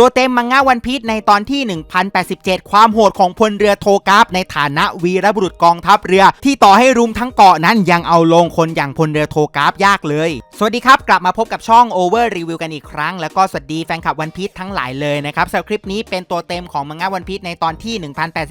ตัวเต็มมังงะวันพีชในตอนที่ 1087 ความโหดของพลเรือโทกราฟในฐานะวีรบุรุษกองทัพเรือ ที่ต่อให้รุมทั้งเกาะนั้นยังเอาลงคนอย่างพลเรือโทกราฟยากเลย สวัสดีครับ กลับมาพบกับช่อง Over Review กันอีกครั้ง แล้วก็สวัสดีแฟนคลับวันพีชทั้งหลายเลยนะครับสำหรับคลิปนี้เป็นตัวเต็มของมังงะวันพีชในตอนที่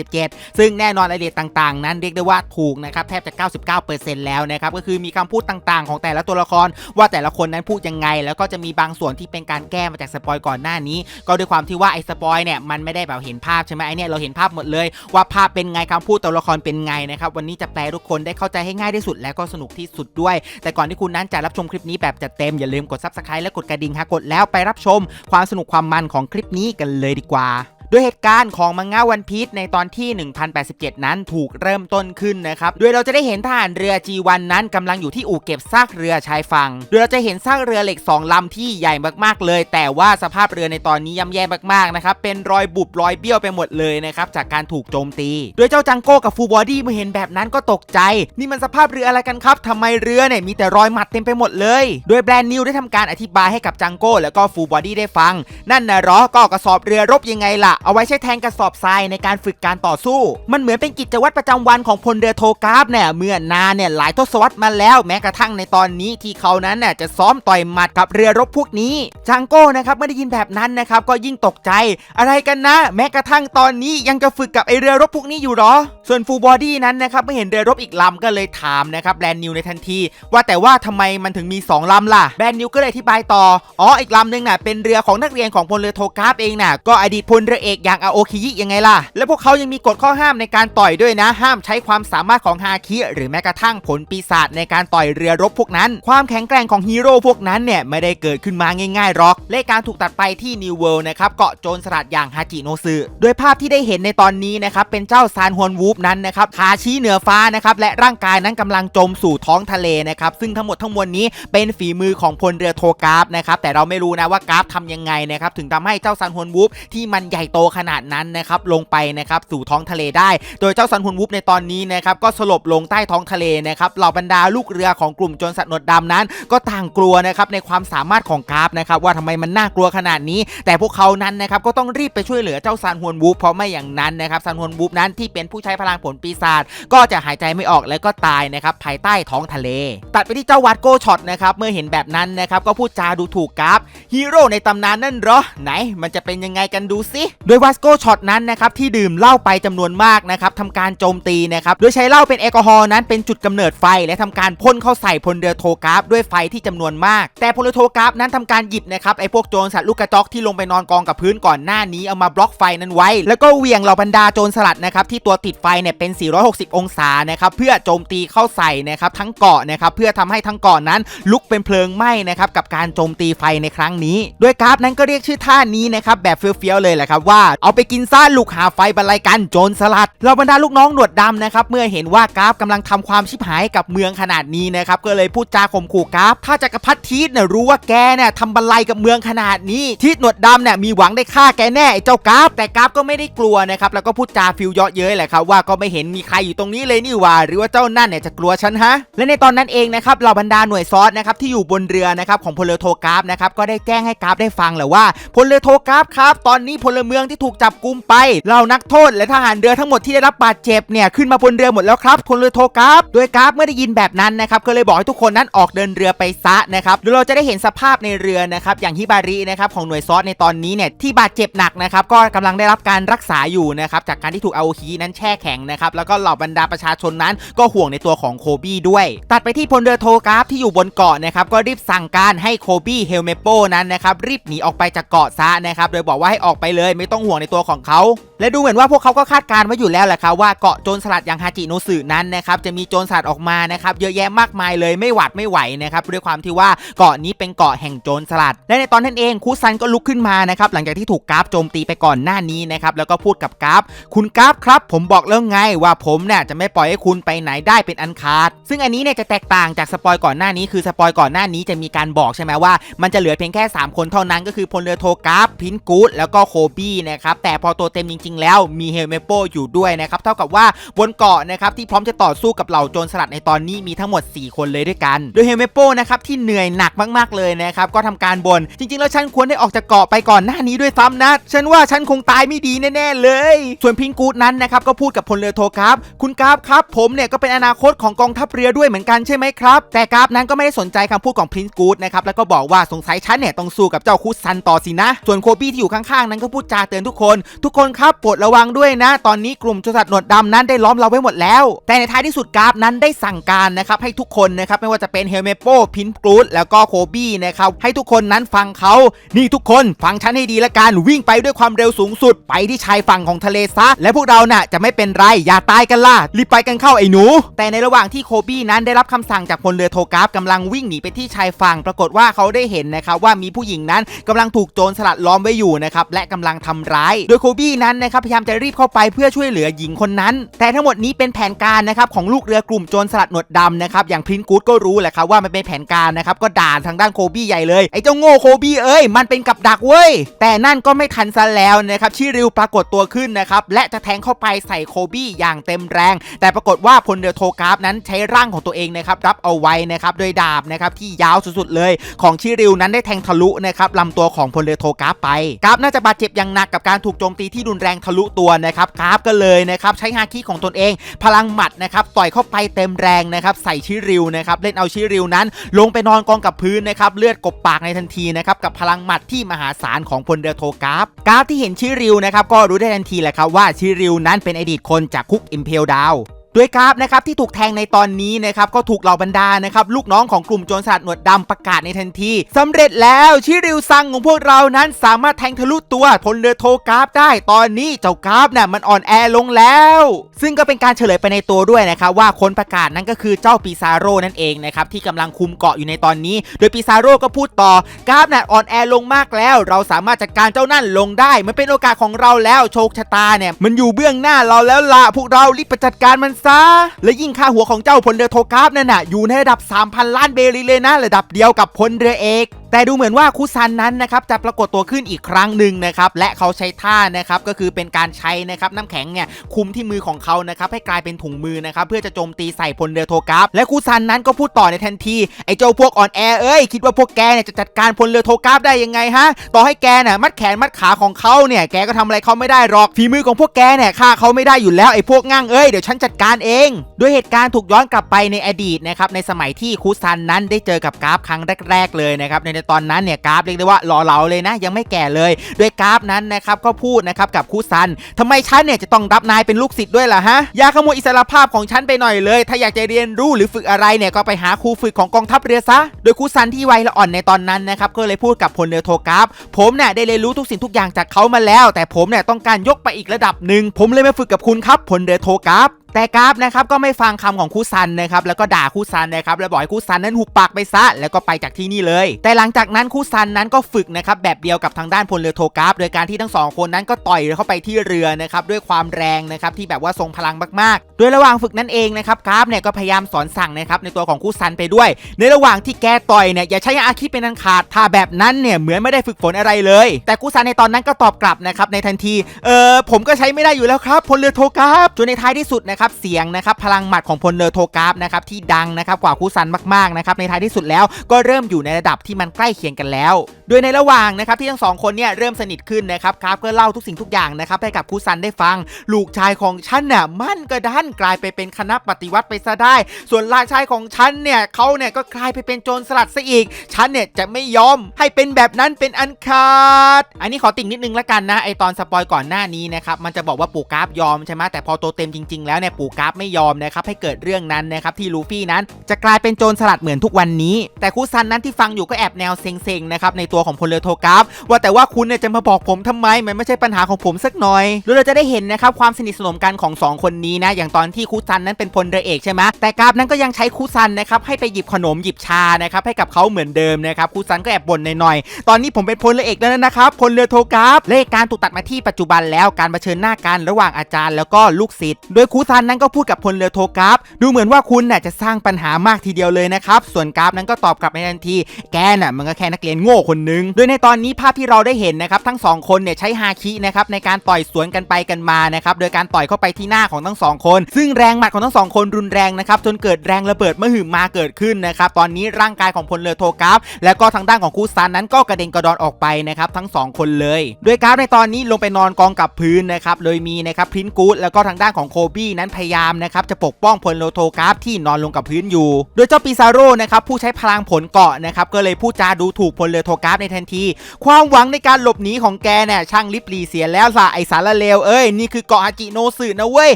1087 ซึ่งแน่นอนรายละเอียดต่างๆ นั้นเรียกได้ว่าถูกนะครับแทบจะ 99%แล้วนะครับก็คือมีคำพูดต่างๆ ของแต่ละตัวละคร ว่าแต่ละคนนั้นพูดยังไง แล้วก็จะมีบางส่วนที่เป็นการแก้มาจากสปอยก่อนหน้านี้ก็ด้วยความที่ว่าไอ้สปอยเนี่ยมันไม่ได้แบบเห็นภาพใช่ไหมไอ้เนี่ยเราเห็นภาพหมดเลย ว่าภาพเป็นไงคำพูดตัวละครเป็นไงนะครับวันนี้จะแปลทุกคนได้เข้าใจให้ง่ายที่สุดแล้วก็สนุกที่สุดด้วย แต่ก่อนที่คุณนั้นจะรับชมคลิปนี้แบบจัดเต็มอย่าลืมกดซับสไครต์และกดกระดิ่งฮะกดแล้วไปรับชมความสนุกความมันของคลิปนี้กันเลยดีกว่า ด้วยเหตุการณ์ของมังงะวันพีชในตอนที่ 1087 นั้นถูกเริ่มต้นขึ้นนะครับ โดยเราจะได้เห็นทหารเรือ G1 นั้นกำลังอยู่ที่อู่เก็บซากเรือชายฝั่ง โดยเราจะเห็นซากเรือเหล็ก 2ลำที่ใหญ่มากๆเลย แต่ว่าสภาพเรือในตอนนี้ย่ำแย่มากๆนะครับ เป็นรอยบุบรอยเบี้ยวไปหมดเลยนะครับจากการถูกโจมตี โดยเจ้าจังโก้กับฟูบอดี้เมื่อเห็นแบบนั้นก็ตกใจ นี่มันสภาพเรืออะไรกันครับทำไมเรือเนี่ยมีแต่รอยหมัดเต็มไปหมดเลย โดยแบรนด์นิวได้ทำการอธิบายให้กับจังโก้แล้วก็ฟูบอดี้ได้ฟัง นั่นนะรอก็กระสอบเรือรบยังไงล่ะเอาไว้ใช้แทนกระสอบทรายในการฝึกการต่อสู้ มันเหมือนเป็นกิจวัตรประจำวันของพลเรือโทกราฟเนี่ยเมื่อนานเนี่ยหลายทศวรรษมาแล้วแม้กระทั่งในตอนนี้ที่เขานั้นน่ยจะซ้อมต่อยหมัดกับเรือรบพวกนี้จังโก้นะครับเมื่อได้ยินแบบนั้นนะครับก็ยิ่งตกใจ อะไรกันนะ แม้กระทั่งตอนนี้ยังจะฝึกกับไอเรือรบพวกนี้อยู่หรอส่วนฟูบอดี้นั้นนะครับไม่เห็นเรือรบอีกลำก็เลยถามนะครับแบรนด์นิวในทันที ว่าแต่ว่าทำไมมันถึงมี 2ลำล่ะแบรนด์นิวก็เลยอธิบายต่ออ๋ออีกลำหนึ่งน่ะเป็นเรือของนักเรียนของพลเรือโทกราฟเองน่ะก็อดีตพลเรือเอกอย่างอาโอคิยิยังไงล่ะ และพวกเขายังมีกฎข้อห้ามในการต่อยด้วยนะ ห้ามใช้ความสามารถของฮาคิหรือแม้กระทั่งผลปีศาจในการต่อยเรือรบพวกนั้น ความแข็งแกร่งของฮีโร่พวกนั้นเนี่ยไม่ได้เกิดขึ้นมาง่ายๆหรอกและการถูกตัดไปที่นิวเวิลด์นะครับเกาะโจรสลัดอย่างฮาจิโนซึโดยภาพที่ได้เห็นในตอนนี้นะครับเป็นเจ้าซานฮวนวูฟนั้นนะครับขาชี้เหนือฟ้านะครับและร่างกายนั้นกำลังจมสู่ท้องทะเลนะครับซึ่งทั้งหมดทั้งมวลนี้เป็นฝีมือของพลเรือโทกราฟนะครับแต่เราไม่รู้นะว่ากราฟทำยังไงนะครับถึงทำให้เจ้าซานฮวนวูฟที่มันใหญ่โตขนาดนั้นนะครับลงไปนะครับสู่ท้องทะเลได้ โดยเจ้าซันฮุนวูฟในตอนนี้นะครับก็สลบลงใต้ท้องทะเลนะครับเหล่าบรรดาลูกเรือของกลุ่มโจรสัตว์หนวดดำนั้น ก็ต่างกลัวนะครับในความสามารถของกราฟนะครับว่าทำไมมันน่ากลัวขนาดนี้ แต่พวกเขานั้นนะครับก็ต้องรีบไปช่วยเหลือเจ้าซันฮวนวูฟเพราะไม่อย่างนั้นนะครับซันฮวนวูฟนั้นที่เป็นผู้ใช้พลังผลปีศาจก็จะหายใจไม่ออกและก็ตายนะครับภายใต้ท้องทะเล ตัดไปที่เจ้าวัดโกช็อตนะครับเมื่อเห็นแบบนั้นนะครับก็พูดจาดูถูกกราฟฮีโร่ในตำนานนั่นหรอไหน มันจะเป็นยังไงกันดูสิโดยวัสโกช็อตนั้นนะครับที่ดื่มเหล้าไปจำนวนมากนะครับทำการโจมตีนะครับโดยใช้เหล้าเป็นแอลกอฮอล์นั้นเป็นจุดกำเนิดไฟ และทำการพ่นเข้าใส่พลเรือโทกราฟด้วยไฟที่จำนวนมาก แต่พลเรือโทกราฟนั้นทำการหยิบนะครับไอ้พวกโจรสัตว์ลูกกระจอกที่ลงไปนอนกองกับพื้นก่อนหน้านี้เอามาบล็อกไฟนั้นไว้ แล้วก็เหวี่ยงเหล่าบรรดาโจรสลัดนะครับที่ตัวติดไฟเนี่ยเป็น 460 องศานะครับเพื่อโจมตีเข้าใส่นะครับทั้งเกาะนะครับเพื่อทำให้ทั้งเกาะนั้นลุกเป็นเพลิงไหม้นะครับกับการโจมตีไฟในครั้งนี้โดยกราฟนั้นก็เรียกชื่อท่านี้นะครับแบบเฟี้ยวๆเลยแหละครับว่าเอาไปกินซ่าลูกหาไฟบรรลัยกันโจรสลัดเหล่าบรรดาลูกน้องหนวดดำนะครับเมื่อเห็นว่ากราฟกำลังทำความชิบหายกับเมืองขนาดนี้นะครับก็เลยพูดจาข่มขู่กราฟถ้าจักรพรรดิทีสเนี่ยรู้ว่าแกเนี่ยทำบันไลกับเมืองขนาดนี้ทีสหนวดดำเนี่ยมีหวังได้ฆ่าแกแน่ไอ้เจ้ากราฟแต่กราฟก็ไม่ได้กลัวนะครับแล้วก็พูดจาฟิลเยาะเย้ยแหละครับว่าก็ไม่เห็นมีใครอยู่ตรงนี้เลยนี่ว่า หรือว่าเจ้านั่นเนี่ยจะกลัวฉันฮะ และในตอนนั้นเองนะครับเหล่าบรรดาหน่วยซอสนะครับที่อยู่บนเรือนะครับของพลเรือโทกราฟนะครับก็ได้แจ้งให้กราฟได้ฟังแหละว่าพลเรือโทกราฟครับ ตอนนี้พลเมืองที่ถูกจับกุมไปเหล่านักโทษและทหารเรือทั้งหมดที่ได้รับบาดเจ็บเนี่ยขึ้นมาบนเรือหมดแล้วครับพลเรือโทกราฟโดยกราฟเมื่อได้ยินแบบนั้นนะครับก็เลยบอกให้ทุกคนนั้นออกเดินเรือไปซะนะครับโดยเราจะได้เห็นสภาพในเรือนะครับอย่างฮิบารินะครับของหน่วยซอสในตอนนี้เนี่ยที่บาดเจ็บหนักนะครับก็กำลังได้รับการรักษาอยู่นะครับจากการที่ถูกอาโอคินั้นแช่แข็งนะครับแล้วก็เหล่าบรรดาประชาชนนั้นก็ห่วงในตัวของโคบี้ด้วย ตัดไปที่พลเรือโทกราฟที่อยู่บนเกาะนะครับก็รีบสั่งการให้โคบี้เฮลเมโปนั้นนะครับรีบหนีออกไปจากเกาะซะนะครับโดยบอกว่าให้ออกไปเลยไม่ต้องห่วงในตัวของเขาและดูเหมือนว่าพวกเขาก็คาดการณ์ไว้อยู่แล้วแหละครับว่าเกาะโจรสลัดอย่างฮาจิโนสึนั้นนะครับจะมีโจรสลัดออกมานะครับเยอะแยะมากมายเลยไม่หวัดไม่ไหวนะครับด้วยความที่ว่าเกาะนี้เป็นเกาะแห่งโจรสลัด และในตอนนั้นเองคูซันก็ลุกขึ้นมานะครับหลังจากที่ถูกกราฟโจมตีไปก่อนหน้านี้นะครับแล้วก็พูดกับกราฟคุณกราฟครับ ผมบอกแล้วไงว่าผมเนี่ยจะไม่ปล่อยให้คุณไปไหนได้เป็นอันขาด ซึ่งอันนี้เนี่ยจะแตกต่างจากสปอยก่อนหน้านี้คือสปอยก่อนหน้านี้จะมีการบอกใช่ไหมว่า มันจะเหลือเพียงแค่ 3 คนเท่านั้นก็คือพลเรือโทกราฟพินกูดแล้วก็โคบี้นะครับแต่พอตัวเต็มจริง ๆ แล้วมีเฮลเมโปอยู่ด้วยนะครับเท่ากับว่าบนเกาะนะครับที่พร้อมจะต่อสู้กับเหล่าโจรสลัดในตอนนี้มีทั้งหมด 4 คนเลยด้วยกัน โดยเฮลเมโปนะครับที่เหนื่อยหนักมากๆเลยนะครับก็ทำการบน่นจริง ๆ แล้วฉันควรได้ออกจากเกาะไปก่อนหน้านี้ด้วยซ้ำนะฉันว่าฉันคงตายไม่ดีแน่ๆเลย ส่วนพิงกูดนั้นนะครับก็พูดกับพลเรือโทกราฟคุณกราฟครับ ผมเนี่ยก็เป็นอนาคตของกองทัพเรือด้วยเหมือนกันใช่ไหมครับ แต่กราฟนั้นก็ไม่ได้สนใจคำพูดของพิงกูดนะครับ แล้วก็บอกว่าสงสัยฉันเนี่ยต้องสู้กับเจ้าคุซันต่อสินะ ส่วนโคบี้ที่อยู่ข้างๆ นั้นก็พูดจาเตือนทุกคน ทุกคนครับโปรดระวังด้วยนะ ตอนนี้กลุ่มโจรสลัดหนวดดำนั้นได้ล้อมเราไว้หมดแล้ว แต่ในท้ายที่สุดกราฟนั้นได้สั่งการนะครับให้ทุกคนนะครับไม่ว่าจะเป็นเฮลเมโปพินกูดแล้วก็โคบี้นะครับให้ทุกคนนั้นฟังเขานี่ทุกคนฟังฉันให้ดีละกันวิ่งไปด้วยความเร็วสูงสุดไปที่ชายฝั่งของทะเลซะและพวกเราน่ะจะไม่เป็นไรอย่าตายกันล่ะรีบไปกันเข้าไอ้หนู แต่ในระหว่างที่โคบี้นั้นได้รับคำสั่งจากพลเรือโทกราฟกำลังวิ่งหนีไปที่ชายฝั่งปรากฏว่าเขาได้เห็นนะครับว่ามีผู้หญิงนั้นกำลังถูกโจรสลัดล้อมไว้อยู่นะครับและกำลังทำร้าย โดยโคบี้นั้นนะครับพยายามจะรีบเข้าไปเพื่อช่วยเหลือหญิงคนนั้น แต่ทั้งหมดนี้เป็นแผนการนะครับของลูกเรือกลุ่มโจรสลัดหนวดดำนะครับอย่างพรินกูดก็รู้แหละครับว่ามันเป็นแผนการนะครับก็ด่าทางด้านโคบี้ใหญ่เลยไอ้เจ้าโง่โคบี้เอ้ยมันเป็นกับดักเว้ยแต่นั่นก็ไม่ทันซะแล้วนะครับชิริวปรากฏตัวขึ้นนะครับและจะแทงเข้าไปใส่โคบี้อย่างเต็มแรง แต่ปรากฏว่าพลเรือโทกราฟนั้นใช้ร่างของตัวเองนะครับรับเอาไว้นะครับโดยดาบนะครับที่ยาวสุดๆเลย ของชิริวนั้นได้แทงทะลุนะครับลำตัวของพลเรือโทกราฟไปกราฟน่าจะบาดเจ็บอย่างหนักกับการถูกโจมตีที่รุนแรงทะลุตัวนะครับกราฟก็เลยนะครับใช้ฮาคิของตนเอง พลังหมัดนะครับต่อยเข้าไปเต็มแรงนะครับใส่ชิริวนะครับเล่นเอาชิริวนั้น ลงไปนอนกองกับพื้นนะครับเลือดกบปากในทันทีนะครับกับพลังหมัดที่มหาศาลของพลเรือโทกราฟกราฟที่เห็นชิริวนะครับก็รู้ได้ทันทีแหละครับว่าชิริวนั้นเป็นอดีตคนนจากคุกอิมเพลดาว ด้วยกราฟนะครับที่ถูกแทงในตอนนี้นะครับก็ถูกเหล่าบรรดานะครับลูกน้องของกลุ่มโจรสลัดหนวดดำประกาศในทันทีสำเร็จแล้วชิริวซังของพวกเรานั้นสามารถแทงทะลุตัวพลเรือโทกราฟได้ตอนนี้เจ้ากราฟเนี่ยมันอ่อนแอลงแล้ว ซึ่งก็เป็นการเฉลยไปในตัวด้วยนะครับว่าคนประกาศนั้นก็คือเจ้าปีซาโร่นั่นเองนะครับที่กำลังคุมเกาะอยู่ในตอนนี้ โดยปีซาโร่ก็พูดต่อกราฟน่ะอ่อนแอลงมากแล้ว เราสามารถจัดการเจ้านั่นลงได้มันเป็นโอกาสของเราแล้วโชคชะตาเนี่ยมันอยู่เบื้องหน้าเราแล้วละพวกเรารีบไปจัดการมันซะ และยิ่งค่าหัวของเจ้าพลเรือโทกราฟนั่นน่ะอยู่ในระดับ 3,000 ล้านเบรีเลยนะ ระดับเดียวกับพลเรือเอก แต่ดูเหมือนว่าคุซันนั้นนะครับจะปรากฏตัวขึ้นอีกครั้งหนึ่งนะครับและเขาใช้ท่านะครับก็คือเป็นการใช้นะครับน้ำแข็งเนี่ยคุมที่มือของเขานะครับให้กลายเป็นถุงมือนะครับเพื่อจะโจมตีใส่พลเรือโทกราฟและคุซันนั้นก็พูดต่อในทันทีไอ้เจ้าพวกอ่อนแอเอ้ยคิดว่าพวกแกเนี่ยจะจัดการพลเรือโทกราฟได้ยังไงฮะต่อให้แกเนี่ยมัดแขนมัดขาของเขาเนี่ยแกก็ทำอะไรเขาไม่ได้หรอกฝีมือของพวกแกเนี่ยฆ่าเขาไม่ได้อยู่แล้วไอ้พวกง่างเอ้ยเดี๋ยวฉันจัดการเองด้วยเหตุการณ์ถูกย้อนกลับไปในอดีตนะครับในสมัยที่คุซันนั้นได้เจอกับกราฟครั้งแรก ๆ เลยนะครับในตอนนั้นเนี่ยกราฟเรียกได้ว่าหล่อเหลาเลยนะ ยังไม่แก่เลย โดยกราฟนั้นนะครับก็พูดนะครับกับคุซันทำไมฉันเนี่ยจะต้องรับนายเป็นลูกศิษย์ด้วยล่ะฮะอย่าขโมยอิสรภาพของฉันไปหน่อยเลย ถ้าอยากจะเรียนรู้หรือฝึกอะไรเนี่ยก็ไปหาครูฝึกของกองทัพเรือซะ โดยคุซันที่วัยละอ่อนในตอนนั้นนะครับก็เลยพูดกับพลเรือโทกราฟ ผมเนี่ยได้เรียนรู้ทุกสิ่งทุกอย่างจากเขามาแล้ว แต่ผมเนี่ยต้องการยกไปอีกระดับหนึ่งผมเลยมาฝึกกับคุณครับพลเรือโทกราฟ แต่กราฟนะครับก็ไม่ฟังคำของคูซันนะครับแล้วก็ด่าคูซันนะครับแล้วบอกให้คูซันนั้นหุบปากไปซะแล้วก็ไปจากที่นี่เลย แต่หลังจากนั้นคูซันนั้นก็ฝึกนะครับแบบเดียวกับทางด้านพลเรือโทกราฟโดยการที่ทั้งสองคนนั้นก็ต่อยเข้าไปที่เรือนะครับด้วยความแรงนะครับที่แบบว่าทรงพลังมากๆ โดยระหว่างฝึกนั่นเองนะครับกราฟเนี่ยก็พยายามสอนสั่งนะครับในตัวของคูซันไปด้วย ในระหว่างที่แกต่อยเนี่ยอย่าใช้อาคิเป็นอันขาดถ้าแบบนั้นเนี่ยเหมือนไม่ได้ฝึกฝนอะไรเลย แต่คูซันในตอนนั้นก็ตอบกลับนะครับในทันทีเออผมก็ใช้ไม่ได้อยู่แล้วครับพลเรือโทกราฟจนในท้ายที่สุดนะครับเสียงนะครับพลังหมัดของพลเรือโทกราฟนะครับที่ดังนะครับกว่าคูซันมากๆนะครับในท้ายที่สุดแล้วก็เริ่มอยู่ในระดับที่มันใกล้เคียงกันแล้ว โดยในระหว่างนะครับที่ทั้งสองคนเนี่ยเริ่มสนิทขึ้นนะครับกราฟก็เล่าทุกสิ่งทุกอย่างนะครับให้กับคูซันได้ฟัง ลูกชายของฉันน่ะมั่นกระดันกลายไปเป็นคณะปฏิวัติไปซะได้ ส่วนลาชายของฉันเนี่ยเขาเนี่ยก็กลายไปเป็นโจรสลัดซะอีก ฉันเนี่ยจะไม่ยอมให้เป็นแบบนั้นเป็นอันขาด อันนี้ขอติ่งนิดนึงละกันนะไอตอนสปอยก่อนหน้านี้นะครับมันจะบอกว่าปู่กราฟยอมใช่ไหมแต่พอโตเต็มจริง ๆ แล้วเนี่ยปู่กราฟไม่ยอมนะครับให้เกิดเรื่องนั้นนะครับที่ลูฟี่นั้น จะกลายเป็นโจรสลัดเหมือนทุกวันนี้ แต่คุซันนั้นที่ฟังอยู่ก็แอบแนวเซ็งๆนะครับในตัวของพลเรือโทกราฟว่าแต่ว่าคุณเนี่ยจะมาบอกผมทำไมมันไม่ใช่ปัญหาของผมสักหน่อยโดยเราจะได้เห็นนะครับความสนิทสนมกันของสองคนนี้นะอย่างตอนที่คุซันนั้นเป็นพลเรือเอกใช่ไหมแต่กราฟนั้นก็ยังใช้คุซันนะครับให้ไปหยิบขนมหยิบชานะครับให้กับเขาเหมือนเดิมนะครับคุซันก็แอบบ่นหน่อยๆตอนนี้ผมเป็นพลเรือเอกแล้วนะครับพลเรือโทกราฟเลขการถูกตัดมาที่ปัจจุบันแล้วการเผชิญหน้ากันระหว่างอาจารย์แล้วก็ลูกศิษย์โดยคุซันนั้นก็พูดกับพลเรือโทกราฟดูเหมือนว่าคุณน่ะจะสร้างปัญหามากทีเดียวเลยนะครับ ส่วนกราฟนั้นก็ตอบกลับในทันที แกน่ะมันก็แค่นักเรียนโง่คนหนึง โดยในตอนนี้ภาพที่เราได้เห็นนะครับทั้งสองคนเนี่ยใช้ฮาคินะครับในการต่อยสวนกันไปกันมานะครับโดยการต่อยเข้าไปที่หน้าของทั้งสองคน ซึ่งแรงหมัดของทั้งสองคนรุนแรงนะครับจนเกิดแรงระเบิดมหึมาเกิดขึ้นนะครับตอนนี้ร่างกายของพลเรือโทกราฟและก็ทางด้านของคูซันนั้นก็กระเด็นกระดอนออกไปนะครับทั้งสองคนเลย โดยกราฟในตอนนี้ลงไปนอนกองกับพื้นนะครับโดยมีนะครับพรินกูดแล้วก็ทางด้านของโคบี้นั้นพยายามนะครับจะปกป้องพลเรือโทกราฟที่นอนลงกับพื้นอยู่ โดยเจ้าปิซาโร่นะครับผู้ใช้พลังผลเกาะนะครับก็เลยพูดจาดูถูกพลเรือโทกราฟในทันที ความหวังในการหลบหนีของแกเนี่ยช่างลิบลีเสียแล้วล่ะไอสารเลวเอ้ยนี่คือเกาะฮาจิโนสึนะเว้ย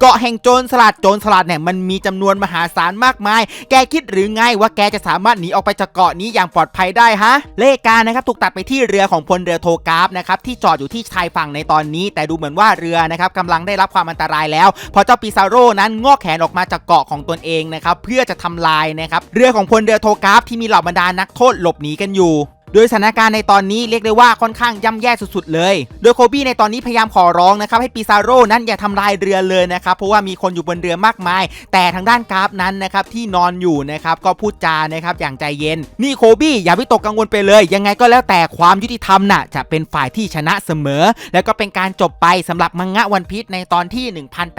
เกาะแห่งโจรสลัดโจรสลัดเนี่ยมันมีจำนวนมหาศาลมากมาย แกคิดหรือไงว่าแกจะสามารถหนีออกไปจากเกาะนี้อย่างปลอดภัยได้ฮะเลขการนะครับถูกตัดไปที่เรือของพลเรือโทกราฟนะครับที่จอดอยู่ที่ชายฝั่งในตอนนี้ แต่ดูเหมือนว่าเรือนะครับกำลังได้รับความอันตรายแล้วพราะเจ้าปิซาโร่นั้นงอกแขนออกมาจากเกาะของตนเองนะครับเพื่อจะทำลายนะครับเรือของพลเรือโทกราฟที่มีเหล่าบรรดานักโทษหลบหนีกันอยู่ โดยสถานการณ์ในตอนนี้เรียกได้ว่าค่อนข้างย่ำแย่สุดๆเลย โดยโคบี้ในตอนนี้พยายามขอร้องนะครับให้ปิซาโร่นั้นอย่าทำลายเรือเลยนะครับเพราะว่ามีคนอยู่บนเรือมากมาย แต่ทางด้านกราฟนั้นนะครับที่นอนอยู่นะครับก็พูดจานะครับอย่างใจเย็น นี่โคบี้อย่าวิตกกังวลไปเลย ยังไงก็แล้วแต่ความยุติธรรมน่ะจะเป็นฝ่ายที่ชนะเสมอ แล้วก็เป็นการจบไปสำหรับมังงะวันพีชในตอนที่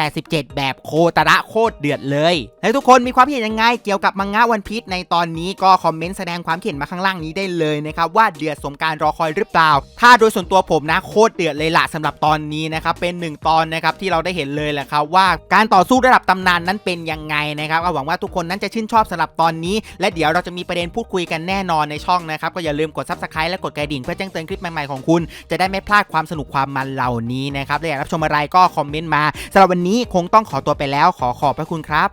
1087 แบบโคตระโคตรเดือดเลย แล้วทุกคนมีความเห็นยังไงเกี่ยวกับมังงะวันพีชในตอนนี้ก็คอมเมนต์แสดงความเห็นมาข้างล่างนี้ได้เลยนะครับว่าเดือดสมการรอคอยหรือเปล่า ถ้าโดยส่วนตัวผมนะโคตรเดือดเลยละสำหรับตอนนี้นะครับเป็นหนึ่งตอนนะครับที่เราได้เห็นเลยแหละครับว่าการต่อสู้ระดับตำนานนั้นเป็นยังไงนะครับก็หวังว่าทุกคนนั้นจะชื่นชอบสำหรับตอนนี้ และเดี๋ยวเราจะมีประเด็นพูดคุยกันแน่นอนในช่องนะครับก็อย่าลืมกด subscribe และกดกระดิ่งเพื่อแจ้งเตือนคลิปใหม่ๆของคุณ จะได้ไม่พลาดความสนุกความมันเหล่านี้นะครับและอยากรับชมอะไรก็คอมเมนต์มาสำหรับวันนี้คงต้องขอตัวไปแล้วขอขอบพระคุณครับ